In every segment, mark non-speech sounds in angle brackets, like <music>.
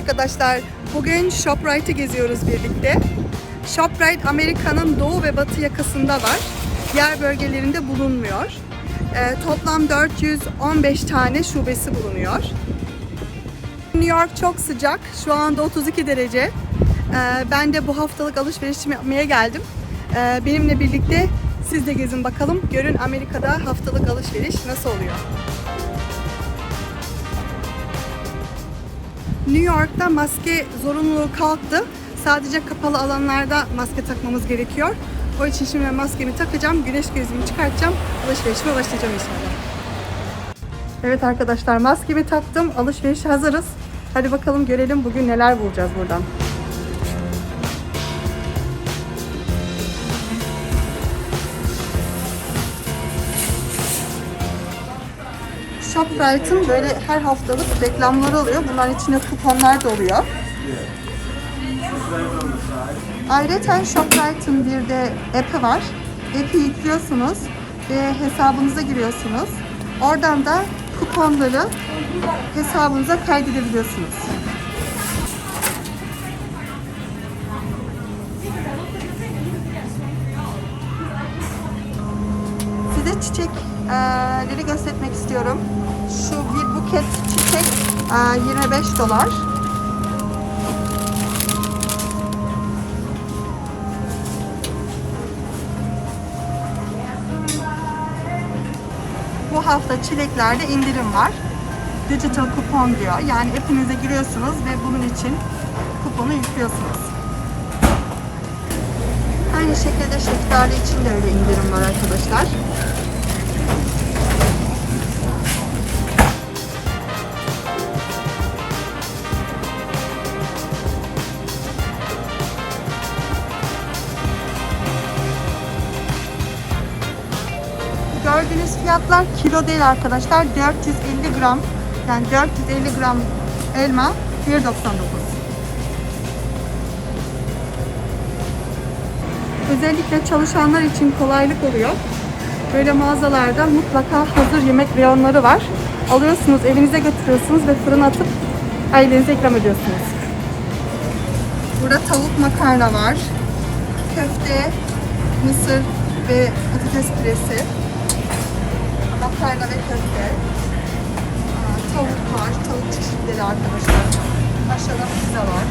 arkadaşlar, bugün ShopRite'ı geziyoruz birlikte. ShopRite Amerika'nın doğu ve batı yakasında var. Diğer bölgelerinde bulunmuyor. Ee, toplam 415 tane şubesi bulunuyor. New York çok sıcak. Şu anda 32 derece. Ee, ben de bu haftalık alışverişimi yapmaya geldim. Ee, benimle birlikte siz de gezin bakalım. Görün Amerika'da haftalık alışveriş nasıl oluyor. New York'ta maske zorunluluğu kalktı. Sadece kapalı alanlarda maske takmamız gerekiyor. O için şimdi maskemi takacağım, güneş gözlüğümü çıkartacağım, alışverişime başlayacağım inşallah. Evet arkadaşlar maskemi taktım, alışverişe hazırız. Hadi bakalım görelim bugün neler bulacağız buradan. ShopRite'ın böyle her haftalık reklamları oluyor. Bunların içinde kuponlar da oluyor. Ayrıca ShopRite'ın bir de app'i var. App'i yüklüyorsunuz ve hesabınıza giriyorsunuz. Oradan da kuponları hesabınıza kaydedebiliyorsunuz. Size çiçekleri göstermek istiyorum. Şu bir buket çiçek e, 25 dolar. Bu hafta çileklerde indirim var. Digital kupon diyor. Yani app'inize giriyorsunuz ve bunun için kuponu yüklüyorsunuz. Aynı şekilde şeftali için de öyle indirim var arkadaşlar. Fiyatlar kilo değil arkadaşlar. 450 gram yani 450 gram elma 1.99. Özellikle çalışanlar için kolaylık oluyor. Böyle mağazalarda mutlaka hazır yemek reyonları var. Alıyorsunuz, evinize götürüyorsunuz ve fırına atıp ailenize ikram ediyorsunuz. Burada tavuk makarna var. Köfte, mısır ve patates püresi. Makarna ve köfte. Tavuk var, tavuk çeşitleri arkadaşlar. Aşağıda pizza var.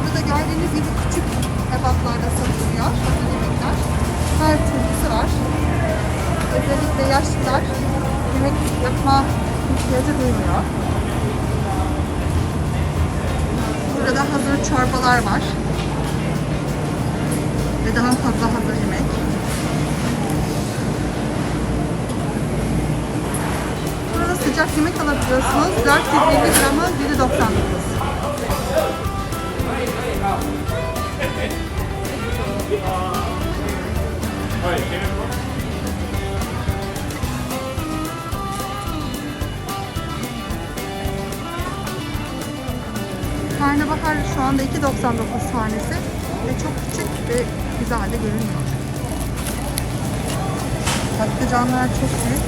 Burada gördüğünüz gibi küçük ebatlarda satılıyor yemekler. Her türlüsü var. Özellikle yaşlılar yemek yapma ihtiyacı duymuyor. Burada da hazır çorbalar var. Ve daha fazla hazır yemek. Burada sıcak yemek alabiliyorsunuz. 450 gramı 1.99. Karnabahar şu anda 2.99 tanesi ve çok küçük ve güzel de görünüyor. Patlıcanlar çok büyük.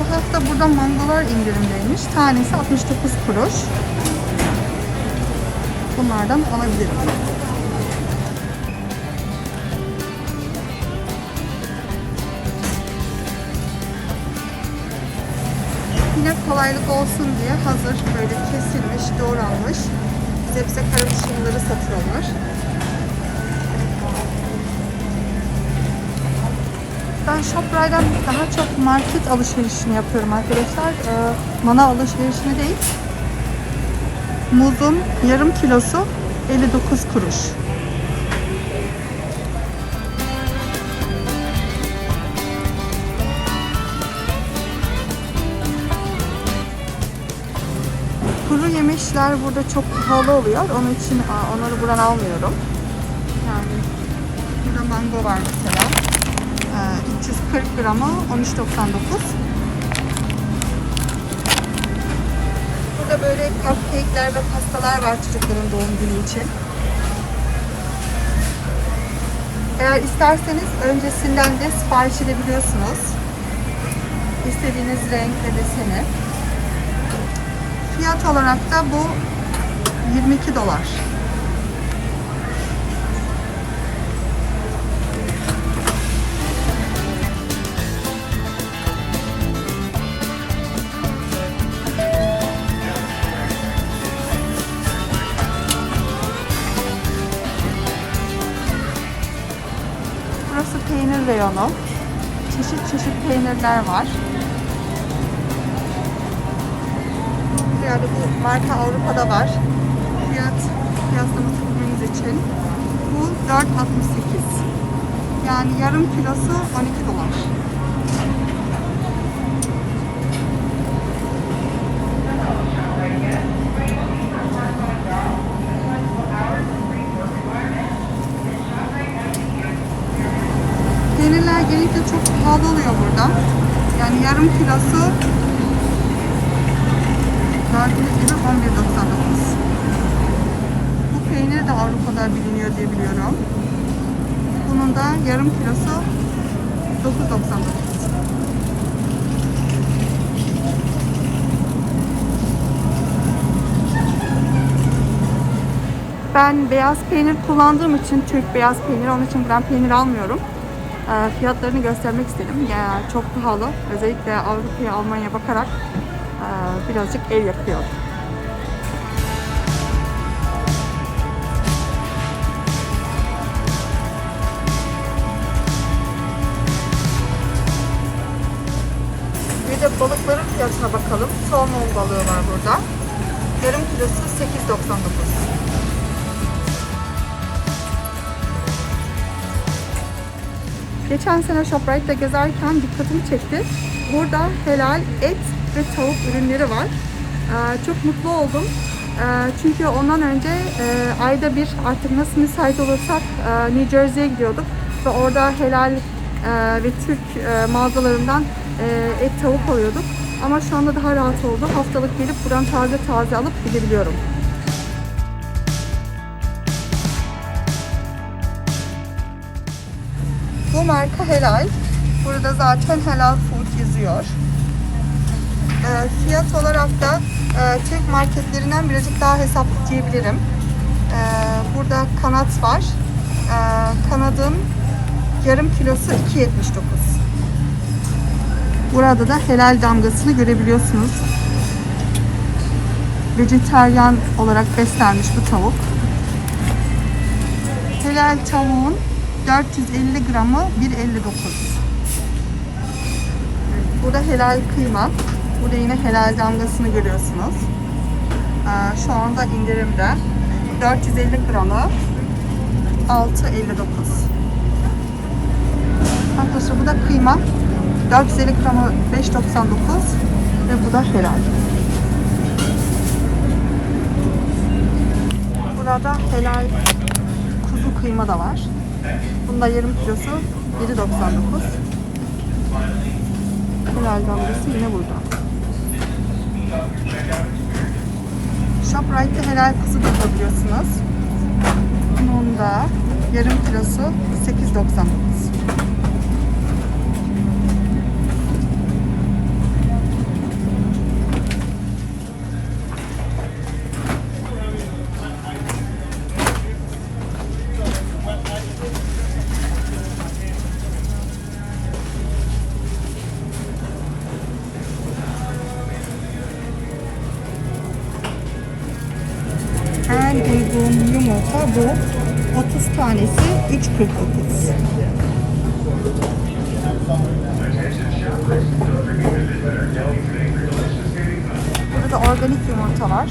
Bu hafta burada mangolar indirimdeymiş. Tanesi 69 kuruş. Bunlardan alabilirim. Kolaylık olsun diye hazır böyle kesilmiş, doğranmış sebze karışımları satıyorlar. Ben ShopRite'dan daha çok market alışverişini yapıyorum arkadaşlar. Ee, manav alışverişini değil. Muzun yarım kilosu 59 kuruş. Yemişler burada çok pahalı oluyor. Onun için onları buradan almıyorum. Yani burada mango var mesela. Ee, 340 gramı 13.99. Burada böyle cupcake'ler ve pastalar var çocukların doğum günü için. Eğer isterseniz öncesinden de sipariş edebiliyorsunuz. İstediğiniz renk ve deseni. Fiyat olarak da bu 22 dolar. Burası peynir reyonu. Çeşit çeşit peynirler var. Yani bu marka Avrupa'da var. Fiyat kıyaslaması yapmamız için. Bu 4.68. Yani yarım kilosu 12 dolar. Peynirler genellikle çok pahalı oluyor burada. Yani yarım kilosu gördüğünüz gibi 11.99. Bu peynir de Avrupa'da biliniyor diye biliyorum. Bunun da yarım kilosu 9.99. Ben beyaz peynir kullandığım için Türk beyaz peynir onun için ben peynir almıyorum. Ee, fiyatlarını göstermek istedim. Yani çok pahalı. Özellikle Avrupa'ya, Almanya'ya bakarak e, birazcık el yakıyor. Fiyatına bakalım. Somon balığı var burada. Yarım kilosu 8.99. Geçen sene Shoprite'de gezerken dikkatimi çekti. Burada helal et ve tavuk ürünleri var. Ee, çok mutlu oldum. Ee, çünkü ondan önce e, ayda bir artık nasıl müsait olursak e, New Jersey'ye gidiyorduk. Ve orada helal e, ve Türk e, mağazalarından e, et tavuk alıyorduk. Ama şu anda daha rahat oldu. Haftalık gelip buradan taze taze alıp gidebiliyorum. Bu marka helal. Burada zaten helal food yazıyor. Ee, fiyat olarak da e, Türk marketlerinden birazcık daha hesaplı diyebilirim. Ee, burada kanat var. Ee, kanadın yarım kilosu 2.79. Burada da helal damgasını görebiliyorsunuz. Vejeteryan olarak beslenmiş bu tavuk. Helal tavuğun 450 gramı 1.59. Burada helal kıyma. Burada yine helal damgasını görüyorsunuz. Ee, şu anda indirimde. 450 gramı 6.59. Arkadaşlar bu da kıyma. 450 gramı 5.99 ve bu da helal. Burada helal kuzu kıyma da var. Bunda yarım kilosu 7.99. Helal damgası yine burada. Shoprite'de helal kuzu da bulabiliyorsunuz. Bunun da yarım kilosu 8.99. Uygun yumurta bu. 30 tanesi 3.49. Burada da organik yumurta var.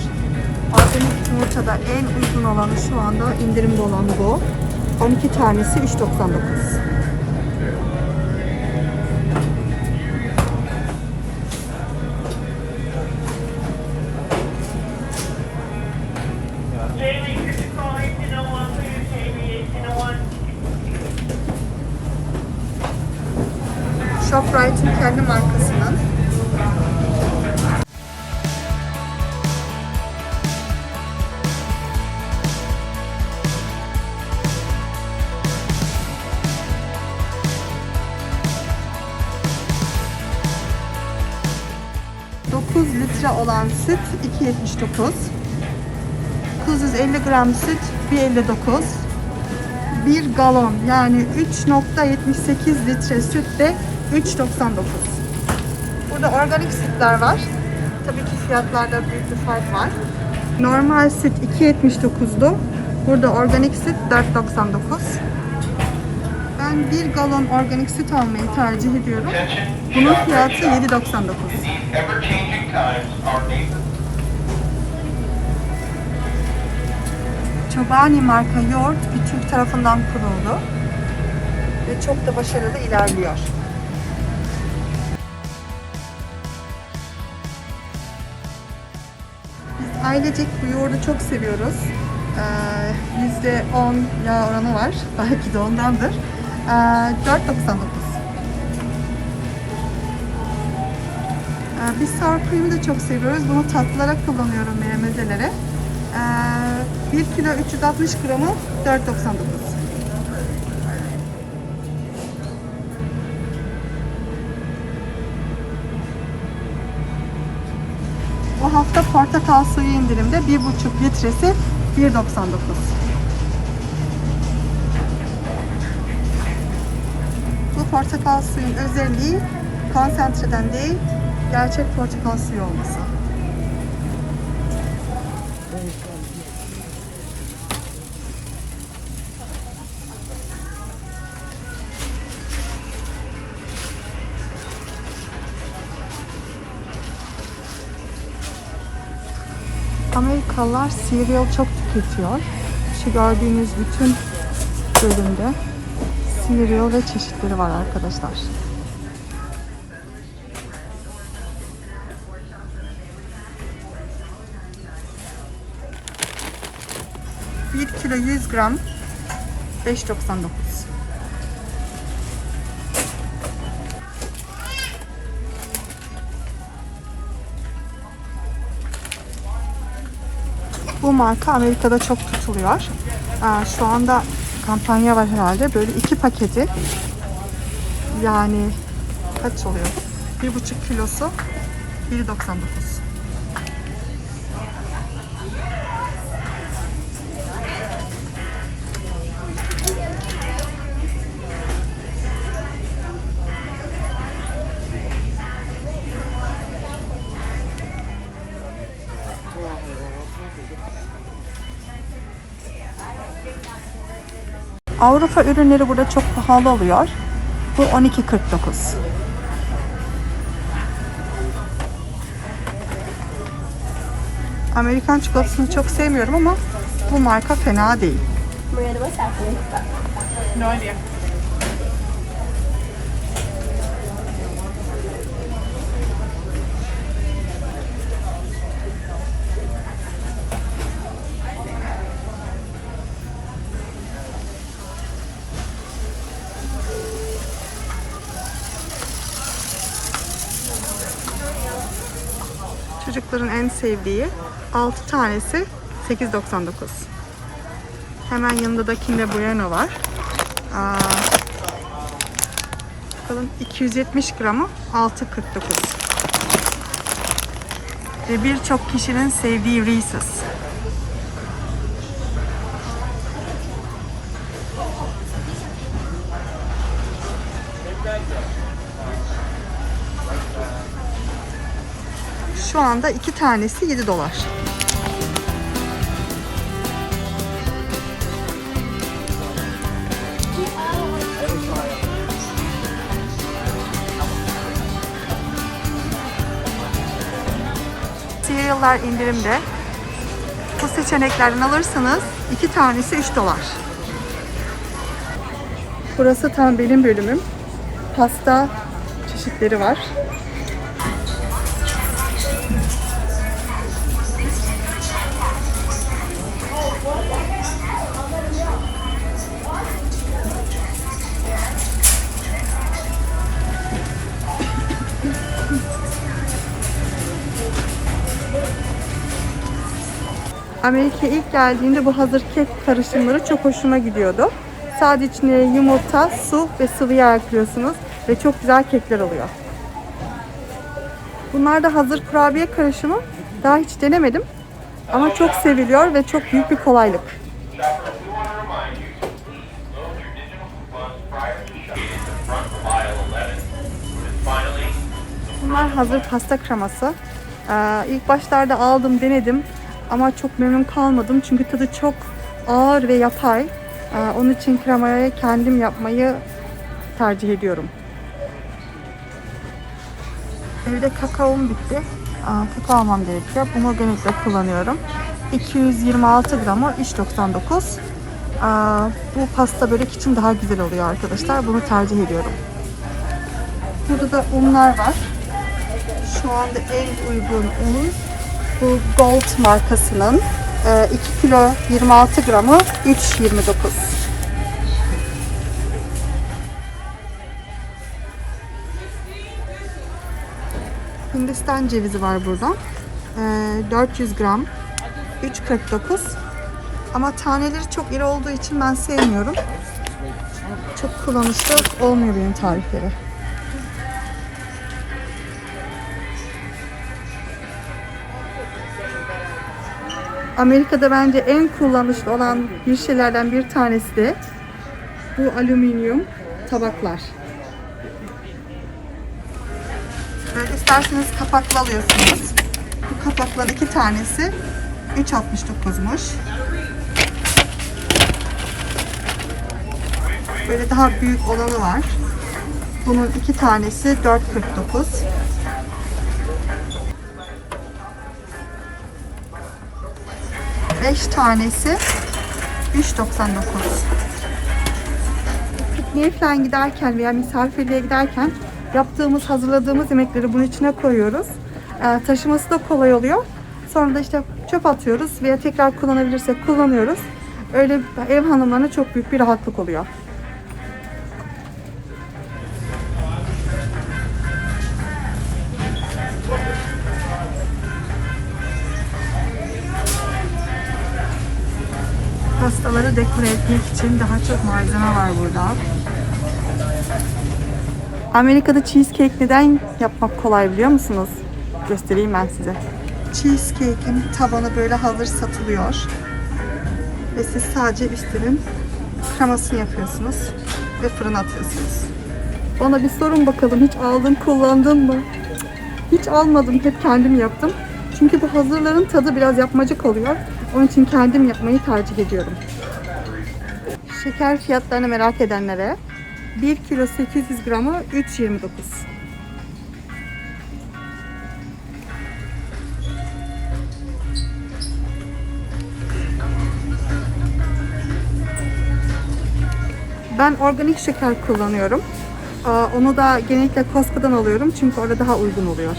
Organik yumurtada en uygun olanı şu anda indirimde olan bu. 12 tanesi 3.99. litre olan süt 2.79. 950 gram süt 1.59. 1 galon yani 3.78 litre süt de 3.99. Burada organik sütler var. Tabii ki fiyatlarda büyük bir fark var. Normal süt 2.79'du. Burada organik süt 4.99. Ben 1 galon organik süt almayı tercih ediyorum. Bunun fiyatı 7.99. ever-changing times, our neighbors Çobani marka yoğurt bir Türk tarafından kuruldu. Ve çok da başarılı ilerliyor. Biz ailecek bu yoğurdu çok seviyoruz. Ee, %10 yağ oranı var. <laughs> Belki de ondandır. Ee, 4.99. Ee, Biz sour cream'i de çok seviyoruz. Bunu tatlılara kullanıyorum veya mezelere. Ee, 1 kilo 360 gramı 4.99. Bu hafta portakal suyu indirimde 1,5 litresi 1.99. portakal suyun özelliği konsantreden değil, gerçek portakal suyu olması. Amerikalılar cereal çok tüketiyor. Şu gördüğünüz bütün bölümde cereal ve çeşitleri var arkadaşlar. Bir kilo 100 gram 5.99. Bu marka Amerika'da çok tutuluyor. Aa, şu anda kampanya var herhalde. Böyle iki paketi yani kaç oluyor? Bir buçuk kilosu 1.99. Avrupa ürünleri burada çok pahalı oluyor. Bu 12.49. Amerikan çikolatasını çok sevmiyorum ama bu marka fena değil. No idea. Çocukların en sevdiği 6 tanesi 8.99. Hemen yanında da Kinder Bueno var. Aa, bakalım 270 gramı 6.49. Ve birçok kişinin sevdiği Reese's. Anda iki tanesi 7 dolar. Cereal'lar indirimde. Bu seçeneklerden alırsanız iki tanesi 3 dolar. Burası tam benim bölümüm. Pasta çeşitleri var. Amerika'ya ilk geldiğimde bu hazır kek karışımları çok hoşuma gidiyordu. Sadece içine yumurta, su ve sıvı yağ ekliyorsunuz ve çok güzel kekler oluyor. Bunlar da hazır kurabiye karışımı. Daha hiç denemedim. Ama çok seviliyor ve çok büyük bir kolaylık. Shoppers, we want to remind you to please load your digital coupons prior to shopping in the front of aisle 11. And finally, Bunlar hazır pasta kreması. Ee, ilk başlarda aldım, denedim. Ama çok memnun kalmadım. Çünkü tadı çok ağır ve yapay. Ee, onun için kremayı kendim yapmayı tercih ediyorum. Evde kakaom bitti. Aa, kakao almam gerekiyor. Bunu genellikle kullanıyorum. 226 gramı 3.99. Aa, bu pasta börek için daha güzel oluyor arkadaşlar. Bunu tercih ediyorum. Burada da unlar var. Şu anda en uygun un bu Gold markasının e, 2 kilo 26 gramı 3.29. Hindistan cevizi var burada. E, 400 gram 3.49. Ama taneleri çok iri olduğu için ben sevmiyorum. Çok kullanışlı olmuyor benim tarifleri. Amerika'da bence en kullanışlı olan bir şeylerden bir tanesi de bu alüminyum tabaklar. Böyle isterseniz kapaklı alıyorsunuz. Bu kapaklar iki tanesi 3.69'muş. Böyle daha büyük olanı var. Bunun iki tanesi 4.49. 5 tanesi 3.99. Pikniğe falan giderken veya misafirliğe giderken yaptığımız, hazırladığımız yemekleri bunun içine koyuyoruz. Ee, taşıması da kolay oluyor. Sonra da işte çöp atıyoruz veya tekrar kullanabilirsek kullanıyoruz. Öyle ev hanımlarına çok büyük bir rahatlık oluyor. Pastaları dekore etmek için daha çok malzeme var burada. Amerika'da cheesecake neden yapmak kolay biliyor musunuz? Göstereyim ben size. Cheesecake'in tabanı böyle hazır satılıyor. Ve siz sadece üstünün kremasını yapıyorsunuz ve fırına atıyorsunuz. Bana bir sorun bakalım hiç aldın kullandın mı? Hiç almadım hep kendim yaptım. Çünkü bu hazırların tadı biraz yapmacık oluyor. Onun için kendim yapmayı tercih ediyorum. Şeker fiyatlarını merak edenlere 1 kilo 800 gramı 3.29. Ben organik şeker kullanıyorum. Onu da genellikle Costco'dan alıyorum çünkü orada daha uygun oluyor.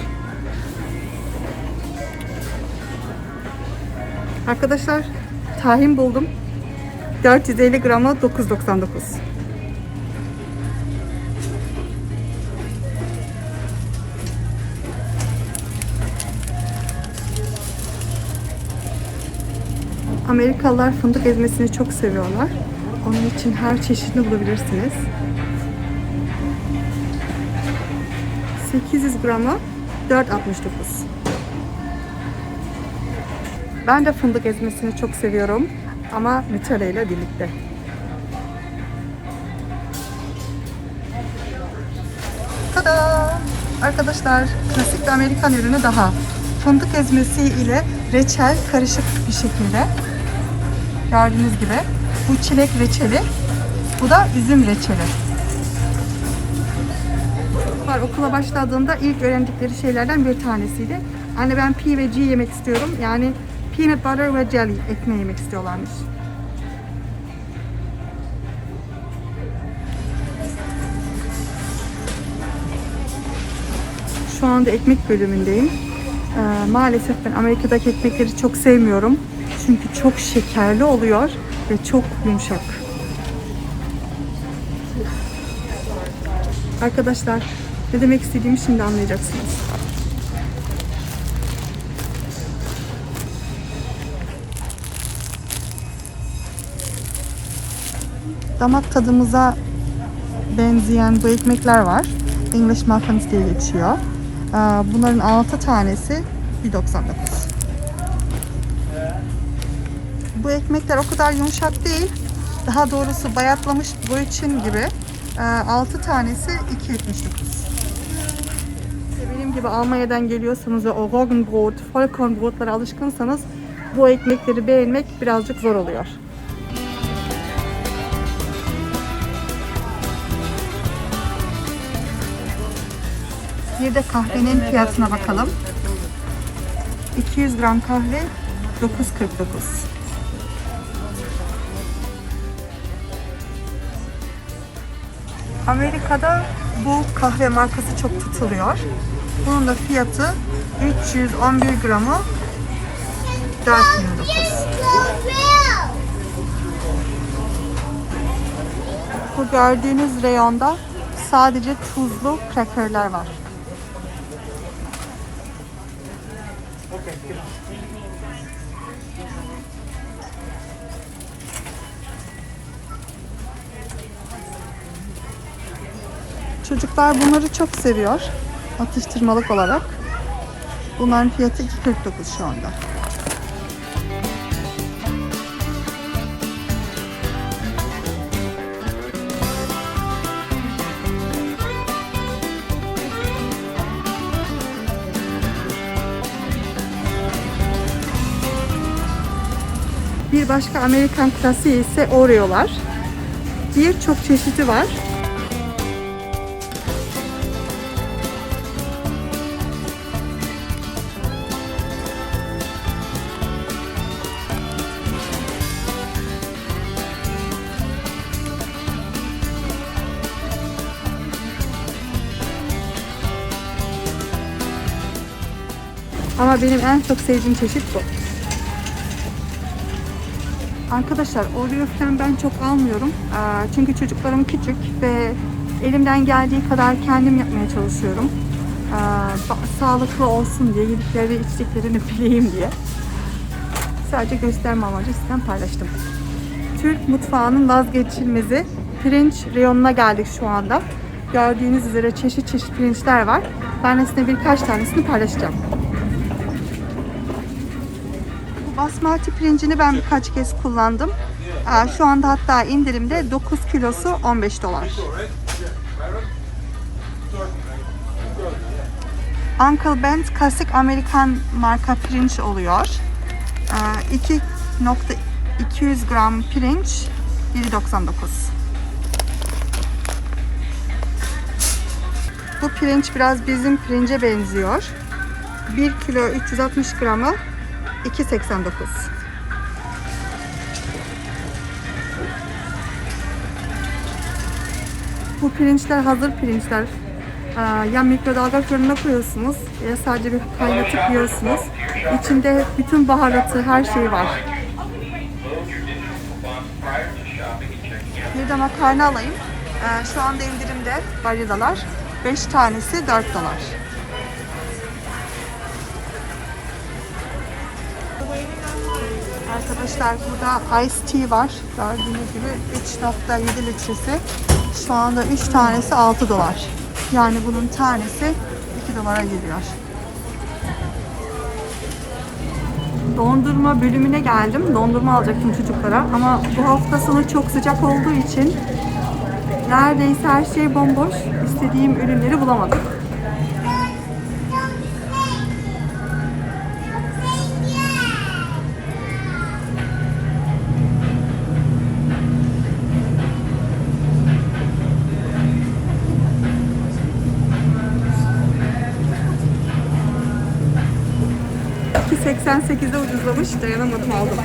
Arkadaşlar tahin buldum. 450 gramı 9.99. Amerikalılar fındık ezmesini çok seviyorlar. Onun için her çeşidini bulabilirsiniz. 800 gramı 4.69. Ben de fındık ezmesini çok seviyorum ama Nutella ile birlikte. Tada! Arkadaşlar klasik bir Amerikan ürünü daha. Fındık ezmesi ile reçel karışık bir şekilde. Gördüğünüz gibi. Bu çilek reçeli. Bu da üzüm reçeli. Var okula başladığında ilk öğrendikleri şeylerden bir tanesiydi. Anne ben P ve G yemek istiyorum. Yani peanut butter ve jelly ekmeği yemek istiyorlarmış. Şu anda ekmek bölümündeyim. Ee, maalesef ben Amerika'daki ekmekleri çok sevmiyorum. Çünkü çok şekerli oluyor ve çok yumuşak. Arkadaşlar ne demek istediğimi şimdi anlayacaksınız. Damak tadımıza benzeyen bu ekmekler var. English muffins diye geçiyor. Ee, Bunların 6 tanesi 1.99. Bu ekmekler o kadar yumuşak değil. Daha doğrusu bayatlamış bu için gibi. 6 tanesi 2.79. Benim gibi Almanya'dan geliyorsanız ve o Roggenbrot, Vollkornbrotlara alışkınsanız bu ekmekleri beğenmek birazcık zor oluyor. Bir de kahvenin fiyatına bakalım. 200 gram kahve 9.49. Amerika'da bu kahve markası çok tutuluyor. Bunun da fiyatı 311 gramı 4.29. Bu gördüğünüz reyonda sadece tuzlu crackerlar var. Çocuklar bunları çok seviyor. Atıştırmalık olarak. Bunların fiyatı 2.49 şu anda. Bir başka Amerikan klasiği ise Oreo'lar. Birçok çeşidi var. Ama benim en çok sevdiğim çeşit bu. Arkadaşlar Oreo falan ben çok almıyorum. Çünkü çocuklarım küçük ve elimden geldiği kadar kendim yapmaya çalışıyorum. Sağlıklı olsun diye, yedikleri içtiklerini <laughs> bileyim diye. Sadece gösterme amacı sizden paylaştım. Türk mutfağının vazgeçilmezi pirinç reyonuna geldik şu anda. Gördüğünüz üzere çeşit çeşit pirinçler var. Ben size birkaç tanesini paylaşacağım. Bu basmati pirincini ben birkaç kez kullandım. Şu anda hatta indirimde 9 kilosu 15 dolar. Uncle Ben's klasik Amerikan marka pirinç oluyor. Ee, 2.200 gram pirinç 7.99. Bu pirinç biraz bizim pirince benziyor. 1 kilo 360 gramı 2.89. Bu pirinçler hazır pirinçler. Ee, Ya mikrodalga fırına koyuyorsunuz ya sadece bir kaynatıp yiyorsunuz. İçinde bütün baharatı, her şeyi var. Bir de makarna alayım. Ee, Şu anda indirimde baridalar. 5 tanesi 4 dolar. Arkadaşlar burada Ice Tea var. Gördüğünüz gibi 3.7 litresi. Şu anda 3 tanesi 6 dolar. Yani bunun tanesi 2 dolara geliyor. Dondurma bölümüne geldim. Dondurma alacaktım çocuklara ama bu hafta sonu çok sıcak olduğu için neredeyse her şey bomboş. İstediğim ürünleri bulamadım. ...2.88'e ucuzlamış. Dayanamadım aldım.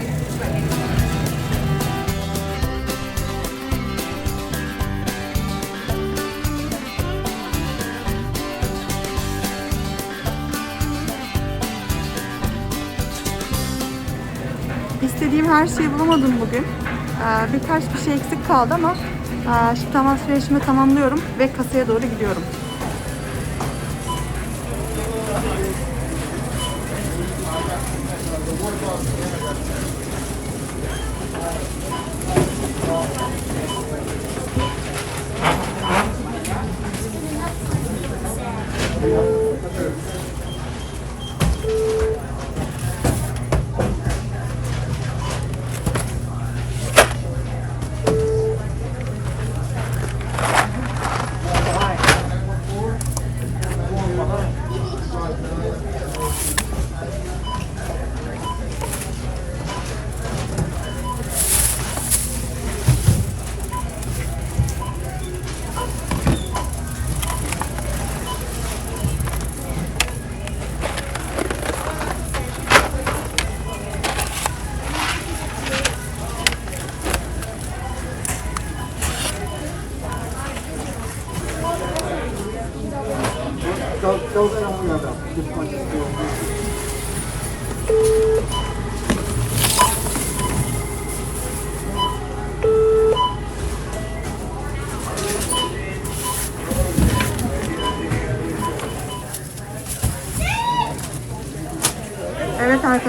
İstediğim her şeyi bulamadım bugün. Ee, birkaç bir şey eksik kaldı ama e, şimdi tam alışverişimi tamamlıyorum ve kasaya doğru gidiyorum.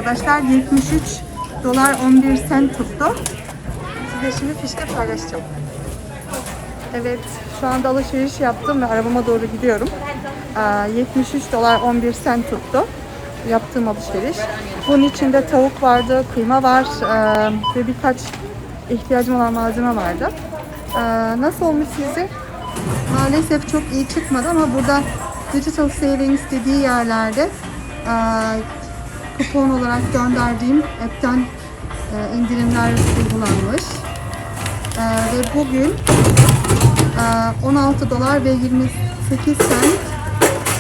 Arkadaşlar 73 dolar 11 sent tuttu. Size şimdi fişte paylaşacağım. Evet şu anda alışveriş yaptım ve arabama doğru gidiyorum. Ee, 73 dolar 11 sent tuttu yaptığım alışveriş. Bunun içinde tavuk vardı, kıyma var ee, ve birkaç ihtiyacım olan malzeme vardı. Ee, nasıl olmuş sizce? Maalesef çok iyi çıkmadı ama burada Digital Savings dediği yerlerde ee, kupon olarak gönderdiğim app'ten e, indirimler uygulanmış. E, ve bugün e, 16 dolar ve 28 sent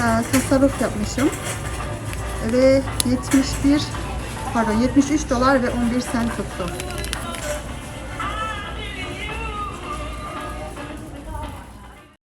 e, tasarruf yapmışım. Ve 71 pardon 73 dolar ve 11 sent tuttu.